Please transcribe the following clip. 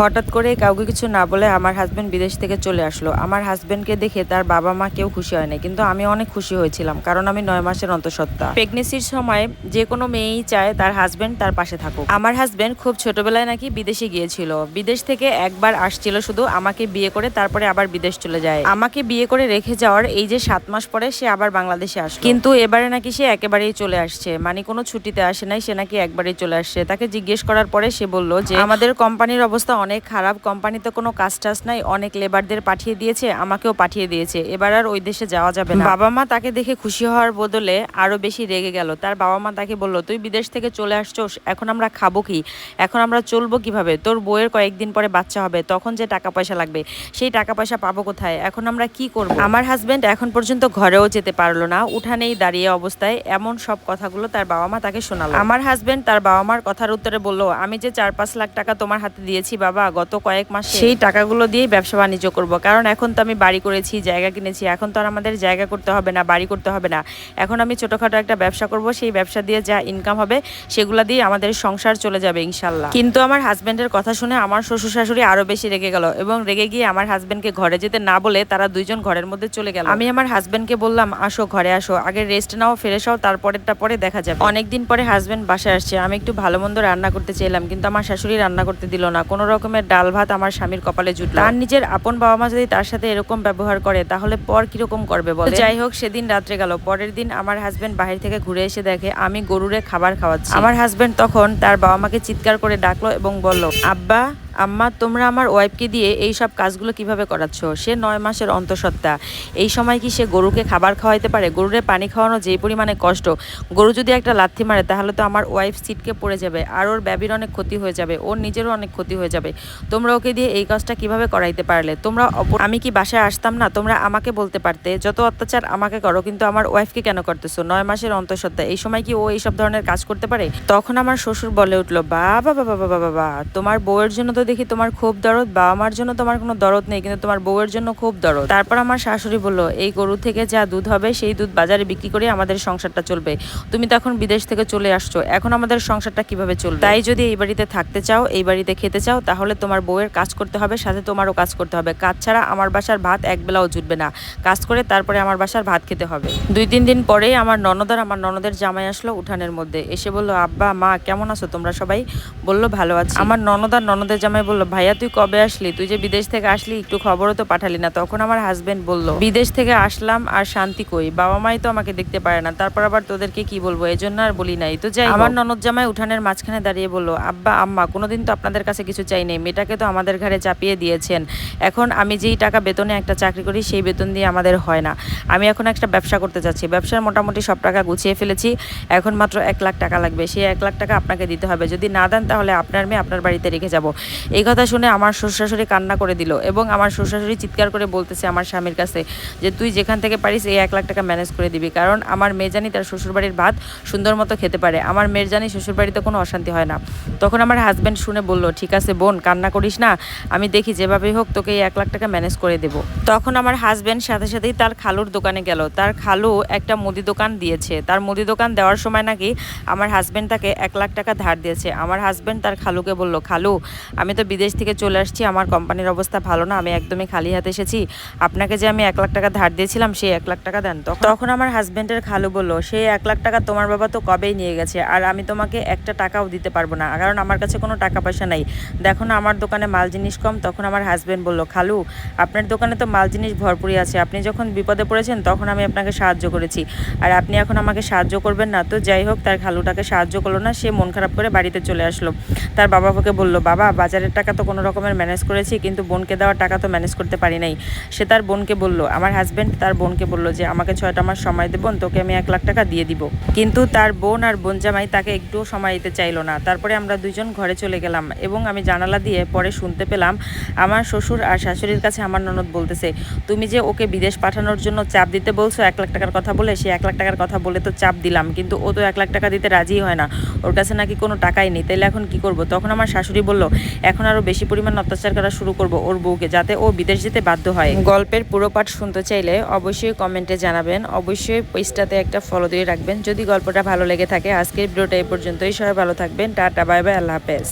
হঠাৎ করে কাউকে কিছু না বলে আমার হাজবেন্ড বিদেশ থেকে চলে আসলো। আমার হাজবেন্ডকে দেখে তার বাবা মা কেউ খুশি হয়নি কিন্তু আমি অনেক খুশি হয়েছিলাম, কারণ আমি নয় মাসের অন্তঃসত্ত্বা। প্রেগনেন্সির সময় যে কোনো মেয়েই চায় তার হাজবেন্ড তার পাশে থাকুক। আমার হাজবেন্ড খুব ছোটবেলায় নাকি বিদেশে গিয়েছিল। বিদেশ থেকে একবার আসছিল শুধু আমাকে বিয়ে করে তারপরে আবার বিদেশ চলে যায়। আমাকে বিয়ে করে রেখে যাওয়ার এই যে সাত মাস পরে সে আবার বাংলাদেশে আসলো। কিন্তু এবারে নাকি সে একেবারেই চলে আসছে মানে কোনো ছুটিতে আসে নাই, সে নাকি একবারেই চলে আসছে। তাকে জিজ্ঞেস করার পরে সে বলল যে, আমাদের কোম্পানির অবস্থা অনেক খারাপ কোম্পানিতে কোনো কাজ টাজ নাই অনেক লেবারদের পাঠিয়ে দিয়েছে আমাকেও পাঠিয়ে দিয়েছে। এবার আর ওই দেশে যাওয়া যাবে না। বাবা মা তাকে দেখে খুশি হওয়ার বদলে আরও বেশি রেগে গেল। তার বাবা মা তাকে বলল তুই বিদেশ থেকে চলে আসছোস এখন আমরা খাব কি? এখন আমরা চলবো কীভাবে? তোর বইয়ের কয়েকদিন পরে বাচ্চা হবে তখন যে টাকা পয়সা লাগবে সেই টাকা পয়সা পাবো কোথায়? এখন আমরা কি করব? আমার হাজবেন্ড এখন পর্যন্ত ঘরেও যেতে পারল না উঠানেই দাঁড়িয়ে অবস্থায় এমন সব কথাগুলো তার বাবা মা তাকে শোনালো। আমার হাজবেন্ড তার বাবা মার কথার উত্তরে বলল আমি যে চার পাঁচ লাখ টাকা তোমার হাতে দিয়েছি বাবা, গত কয়েক মাস সেই টাকাগুলো দিয়েই ব্যবসা বাণিজ্য করব। কারণ এখন তো আমি বাড়ি করেছি, জায়গা কিনেছি, এখন তো আর আমাদের জায়গা করতে হবে না, বাড়ি করতে হবে না। এখন আমি ছোটোখাটো একটা ব্যবসা করব, সেই ব্যবসা দিয়ে যা ইনকাম হবে, সেগুলো দিয়ে আমাদের সংসার চলে যাবে ইনশাল্লাহ। কিন্তু আমার হাজব্যান্ডের কথা শুনে আমার শ্বশুর শাশুড়ি আরও বেশি রেগে গেল এবং রেগে গিয়ে আমার হাজব্যান্ডকে ঘরে যেতে না বলে তারা দুইজন ঘরের মধ্যে চলে গেল। আমি আমার হাজব্যান্ডকে বললাম, আসো, ঘরে আসো, আগে রেস্ট নাও ফ্রেশ হও, তারপরেরটা পরে দেখা যাবে। অনেকদিন পরে হাজব্যান্ড বাসায় আসছে, আমি একটু ভালো মন্দ রান্না করতে চাইলাম, কিন্তু আমার শাশুড়ি রান্না করতে দিল না, কোনো রকমের ডাল ভাত আমার স্বামীর কপালে জুটল। তার নিজের আপন বাবা মা যদি তার সাথে এরকম ব্যবহার করে তাহলে পর কীরকম করবে বলে? যাই হোক সেদিন রাত্রে গেল। পরের দিন আমার হাজবেন্ড বাহির থেকে ঘুরে এসে দেখে আমি গরুরে খাবার খাওয়াচ্ছি। আমার হাজবেন্ড তখন তার বাবা মাকে চিৎকার করে ডাকলো এবং বলল আব্বা আম্মা, তোমরা আমার ওয়াইফকে দিয়ে এই সব কাজগুলো কীভাবে করাচ্ছ? সে নয় মাসের অন্তঃসত্ত্বা। এই সময় কি সে গরুকে খাবার খাওয়াইতে পারে? গরুরে পানি খাওয়ানো যেই পরিমাণে কষ্ট। গরু যদি একটা লাথি মারে, তাহলে তো আমার ওয়াইফ সিটকে পড়ে যাবে আর ওর ব্যাবির অনেক ক্ষতি হয়ে যাবে। ওর নিজেরও অনেক ক্ষতি হয়ে যাবে। তোমরা ওকে দিয়ে এই কাজটা কীভাবে করাইতে পারলে? তোমরা আমি কি বাসায় আসতাম না? তোমরা আমাকে বলতে পারতে। যত অত্যাচার আমাকে করো, কিন্তু আমার ওয়াইফকে কেন করতেছো? নয় মাসের অন্তঃসত্ত্বা। এই সময় কি ও এইসব ধরনের কাজ করতে পারে? তখন আমার শ্বশুর বলে উঠল বা বাবা বাবা বাবা বাবা, তোমার বউয়ের জন্য তো দেখি তোমার খুব দরদ বাবা মার জন্য তোমার কোনো দরদ নেই, কিন্তু তোমার বউয়ের জন্য খুব দরদ। তারপর আমার শাশুড়ি বলল, এই গরু থেকে যা দুধ হবে, সেই দুধ বাজারে বিক্রি করে আমাদের সংসারটা চলবে। তুমি তো এখন বিদেশ থেকে চলে আসছো, এখন আমাদের সংসারটা কীভাবে চলবে? তাই যদি এই বাড়িতে থাকতে চাও, এই বাড়িতে খেতে চাও, তাহলে তোমার বউয়ের কাজ করতে হবে, সাথে তোমারও কাজ করতে হবে। কাজ ছাড়া আমার বাসার ভাত এক বেলাও জুটবে না। কাজ করে তারপরে আমার বাসার ভাত খেতে হবে। দুই তিন দিন পরেই আমার ননদ আর আমার ননদের জামাই আসলো উঠানের মধ্যে। এসে বলল, আব্বা, মা, কেমন আছো তোমরা সবাই? বলল, ভালো আছি। আমার ননদ আর ননদের জামাই বলল ভাইয়া তুই কবে আসলি? তুই যে বিদেশ থেকে আসলি একটু খবরও তো পাঠালি না। তখন আমার হাজবেন্ড বলল বিদেশ থেকে আসলাম আর শান্তি কই? বাবা মাই তো আমাকে দেখতে পারে না। তারপর আবার তোদেরকে কি বলব? এই জন্য আর বলি নাই। তো যাই আমার ননদ জামাই উঠানের মাঝখানে দাঁড়িয়ে বলল আব্বা আম্মা কোনোদিন তো আপনাদের কাছে কিছু চাই নেই। মেয়েটাকে তো আমাদের ঘরে চাপিয়ে দিয়েছেন। এখন আমি যেই টাকা বেতনে একটা চাকরি করি সেই বেতন দিয়ে আমাদের হয় না। আমি এখন একটা ব্যবসা করতে চাচ্ছি ব্যবসার মোটামুটি সব টাকা গুছিয়ে ফেলেছি। এখন মাত্র এক লাখ টাকা লাগবে। সেই এক লাখ টাকা আপনাকে দিতে হবে। যদি না দেন তাহলে আপনার মেয়ে আপনার বাড়িতে রেখে যাব। এই কথা শুনে আমার শ্বশুরাশুড়ি কান্না করে দিল এবং আমার শ্বশুরাশুড়ি চিৎকার করে বলতেছে আমার স্বামীর কাছে যে, তুই যেখান থেকে পারিস এই এক লাখ টাকা ম্যানেজ করে দিবি। কারণ আমার মেয়ে জানি তার শ্বশুরবাড়ির ভাত সুন্দর মতো খেতে পারে। আমার মেয়ের জানি শ্বশুরবাড়িতে কোনো অশান্তি হয় না। তখন আমার হাজব্যান্ড শুনে বলল, ঠিক আছে বোন, কান্না করিস না। আমি দেখি যেভাবেই হোক তোকে এই এক লাখ টাকা ম্যানেজ করে দেব। তখন আমার হাজব্যান্ড সাথে সাথেই তার খালুর দোকানে গেল। তার খালু একটা মুদি দোকান দিয়েছে। তার মুদি দোকান দেওয়ার সময় নাকি আমার হাজব্যান্ড তাকে এক লাখ টাকা ধার দিয়েছে। আমার হাজব্যান্ড তার খালুকে বলল, খালু, আমি তো বিদেশ থেকে চলে আসছি, আমার কোম্পানির অবস্থা ভালো না, আমি একদমই খালি হাতে এসেছি। আপনাকে যে আমি এক লাখ টাকা ধার দিয়েছিলাম সেই এক লাখ টাকা দেন। তখন- আমার হাজব্যান্ডের খালু বলল সেই এক লাখ টাকা তোমার বাবা তো কবেই নিয়ে গেছে, আর আমি তোমাকে একটা টাকাও দিতে পারব না, কারণ আমার কাছে কোনো টাকা পয়সা নাই। দেখো না, আমার দোকানে মাল জিনিস কম, তখন আমার হাজব্যান্ড বলল, খালু, আপনার দোকানে তো মাল জিনিস ভরপুরই আছে, আপনি যখন বিপদে পড়েছেন, তখন আমি আপনাকে সাহায্য করেছি, আর আপনি এখন আমাকে সাহায্য করবেন না। তো যাই হোক, তার খালুটাকে সাহায্য করল না, সে মন খারাপ করে বাড়িতে চলে আসলো। তার বাবা ওকে বলল, বাবা বাজারের টাকা তো কোনো রকমের ম্যানেজ করেছি, কিন্তু বোনকে দেওয়ার টাকা তো ম্যানেজ করতে পারি নাই। সে তার বোনকে বলল, আমার হাজব্যান্ড তার বোনকে বলল যে, আমাকে ছয়টা মাস সময় দেবো তোকে আমি এক লাখ টাকা দিয়ে দিব। কিন্তু তার বোন আর বোন জামাই তাকে একটুও সময় দিতে চাইলো না। তারপরে আমরা দুইজন ঘরে চলে গেলাম এবং আমি জানালা দিয়ে পরে শুনতে পেলাম, আমার শ্বশুর আর শাশুড়ির কাছে আমার ননদ বলতেছে, তুমি যে ওকে বিদেশ পাঠানোর জন্য চাপ দিতে বলছো, এক লাখ টাকার কথা বলে, সে এক লাখ টাকার কথা বলে তো চাপ দিলাম, কিন্তু ও তো এক লাখ টাকা দিতে রাজি হয় না। ওর কাছে নাকি কোনো টাকাই নেই, তাইলে এখন কি করব? তখন আমার শাশুড়ি বলল এখন আরও বেশি পরিমাণ অত্যাচার করা শুরু করব ওর বউকে, যাতে ও বিদেশ যেতে বাধ্য হয়। গল্পের পুরো পাঠ শুনতে চাইলে অবশ্যই কমেন্টে জানাবেন। অবশ্যই পেজটাতে একটা ফলো দিয়ে রাখবেন। যদি গল্পটা ভালো লেগে থাকে, আজকের ভিডিওটা এই পর্যন্তই। সবাই ভালো থাকবেন। টাটা বাই বাই আল্লাহ হাফেজ।